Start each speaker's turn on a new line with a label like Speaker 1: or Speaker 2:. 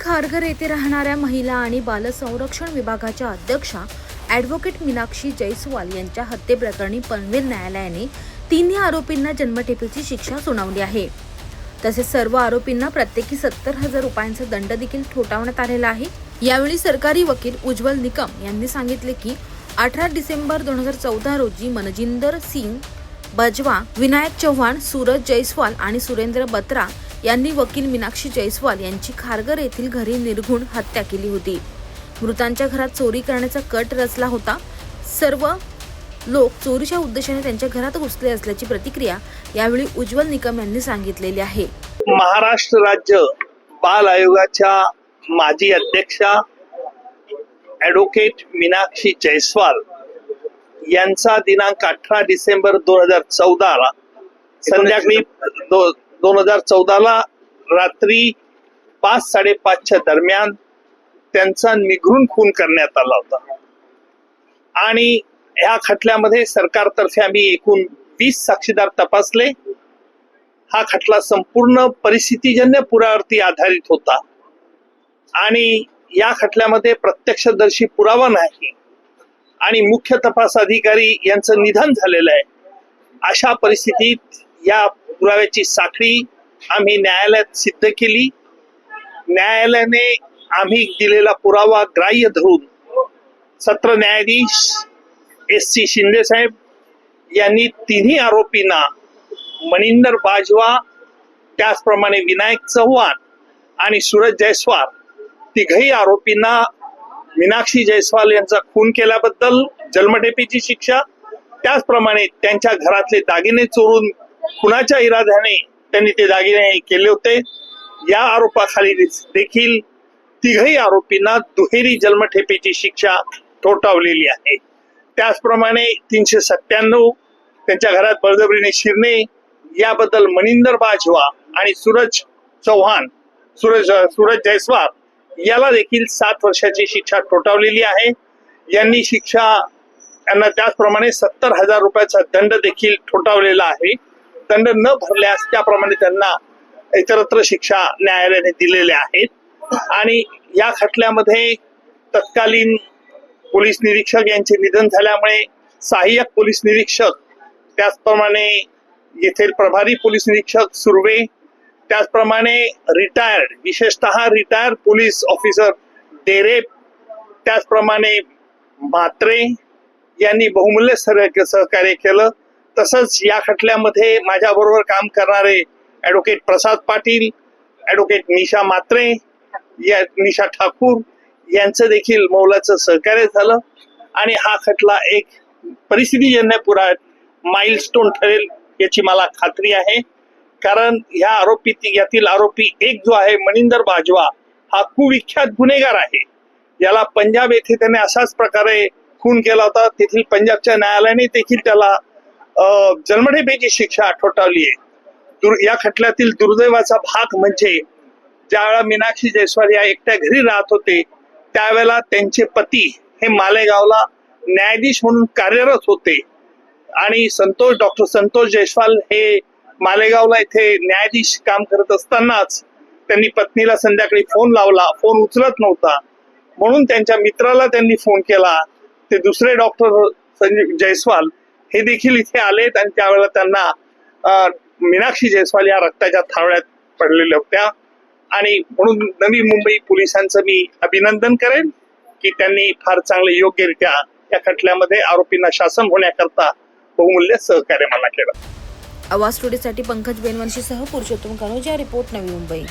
Speaker 1: खारघर येथे राहणाऱ्या महिला आणि बालसंरक्षण विभागाच्या अध्यक्षा ॲडव्होकेट मीनाक्षी जयस्वाल यांच्या हत्येप्रकरणी पनवेल न्यायालयाने तिन्ही आरोपींना जन्मठेपेची शिक्षा सुनावली आहे. तसेच सर्व आरोपींना प्रत्येकी सत्तर हजार रुपयांचा दंड देखील ठोठावण्यात आलेला आहे. यावेळी सरकारी वकील उज्ज्वल निकम यांनी सांगितले की अठरा डिसेंबर दोन हजार चौदा रोजी मनजिंदर सिंग बजवा विनायक चव्हाण सूरज जयस्वाल आणि सुरेंद्र बत्रा यांनी वकील मीनाक्षी जयस्वाल यांची खारघर येथील घरी निर्घुण हत्या केली होती. मृतांच्या घरात चोरी करण्याचा कट रचला होता. सर्व लोक चोरीच्या उद्देशाने त्यांच्या घरात घुसले असल्याची प्रतिक्रिया यावेळी उज्ज्वल निकम यांनी सांगितलेली आहे.
Speaker 2: महाराष्ट्र राज्य बाल आयोगाच्या माजी अध्यक्षा ॲडव्होकेट मीनाक्षी जयस्वाल यांचा दिनांक अठरा डिसेंबर दोन हजार चौदाला संध्याकाळी दोन हजार चौदाला रात्री पाच साडेपाचच्या दरम्यान त्यांचा निघरून खून करण्यात आला होता. आणि ह्या खटल्यामध्ये सरकारतर्फे आम्ही एकूण वीस साक्षीदार तपासले. हा खटला संपूर्ण परिस्थितीजन्य पुरावरती आधारित होता. आणि या खटल्यामध्ये प्रत्यक्षदर्शी पुरावा नाही आणि मुख्य तपास अधिकारी यांचं निधन झालेलं आहे. अशा परिस्थितीत या पुराव्याची साखळी आम्ही न्यायालयात सिद्ध केली. न्यायालयाने आम्ही दिलेला पुरावा ग्राह्य धरून सत्र न्यायाधीश एस सी शिंदे साहेब यांनी तिन्ही आरोपींना मनिंदर बाजवा त्याचप्रमाणे विनायक चव्हाण आणि सूरज जयस्वाल तिघही आरोपींना मीनाक्षी जयस्वाल यांचा खून केल्याबद्दल जन्मठेपेची शिक्षा त्याचप्रमाणे त्यांच्या घरातले दागिने चोरून कुणाच्या इराद्याने त्यांनी ते दागिने केले होते? या आरोपाखाली देखील तिघही आरोपींना दुहेरी जन्मठेपेची शिक्षा ठोठावलेली आहे. त्याचप्रमाणे तीनशे सत्त्याण्णव त्यांच्या घरात बळजबरीने शिरणे याबद्दल मनिंदर बाजवा आणि सूरज चव्हाण सूरज सूरज जयस्वाल याला देखील सात वर्षाची शिक्षा ठोठावलेली आहे. यांनी शिक्षा यांना त्याचप्रमाणे सत्तर हजार रुपयाचा दंड देखील ठोठावलेला आहे. दंड न भरल्यास त्याप्रमाणे त्यांना इतरत्र शिक्षा न्यायालयाने दिलेल्या आहेत. आणि या खटल्यामध्ये तत्कालीन पोलीस निरीक्षक यांचे निधन झाल्यामुळे सहाय्यक पोलीस निरीक्षक त्याचप्रमाणे येथील प्रभारी पोलीस निरीक्षक सुर्वे त्याचप्रमाणे रिटायर्ड विशेषतः रिटायर्ड पोलीस ऑफिसर डेरे त्याचप्रमाणे म्हात्रे यांनी बहुमूल्य सर- सहकार्य केलं. तसंच या खटल्यामध्ये माझ्याबरोबर काम करणारे ॲडव्होकेट प्रसाद पाटील ॲडव्होकेट निशा मात्रे या निशा ठाकूर यांचं देखील मौलाचं सहकार्य झालं. आणि हा खटला एक परिस्थितीजन्य पुरा माइलस्टोन ठरेल याची मला खात्री आहे. कारण ह्या आरोपी यातील आरोपी एक जो आहे मनिंदर बाजवा हा कुविख्यात गुन्हेगार आहे. याला पंजाब येथे त्याने अशाच प्रकारे खून केला होता. तेथील पंजाबच्या न्यायालयाने देखील त्याला जन्मठेपेची शिक्षा आठवटावली आहे. या खटल्यातील दुर्दैवाचा भाग म्हणजे ज्यावेळेला मीनाक्षी जयस्वाल या एकट्या घरी राहत होते त्यावेळेला त्यांचे पती हे मालेगावला न्यायाधीश म्हणून कार्यरत होते. आणि संतोष डॉक्टर संतोष जयस्वाल हे मालेगावला इथे न्यायाधीश काम करत असतानाच त्यांनी पत्नीला संध्याकाळी फोन लावला. फोन उचलत नव्हता. म्हणून त्यांच्या मित्राला त्यांनी फोन केला. ते दुसरे डॉक्टर संजीव जयस्वाल हे देखील इथे आलेत आणि त्यावेळेला त्यांना मीनाक्षी जयस्वाल या रक्ताच्या थावळ्यात पडलेल्या होत्या. आणि म्हणून नवी मुंबई पोलिसांचं मी अभिनंदन करेन की त्यांनी फार चांगले योग्यरित्या या खटल्यामध्ये आरोपींना शासन होण्याकरता बहुमूल्य सहकार्य मला केलं.
Speaker 1: आवाज स्टुडिओसाठी पंकज बेनवंशीसह पुरुषोत्तम कनोजा रिपोर्ट नवी मुंबई.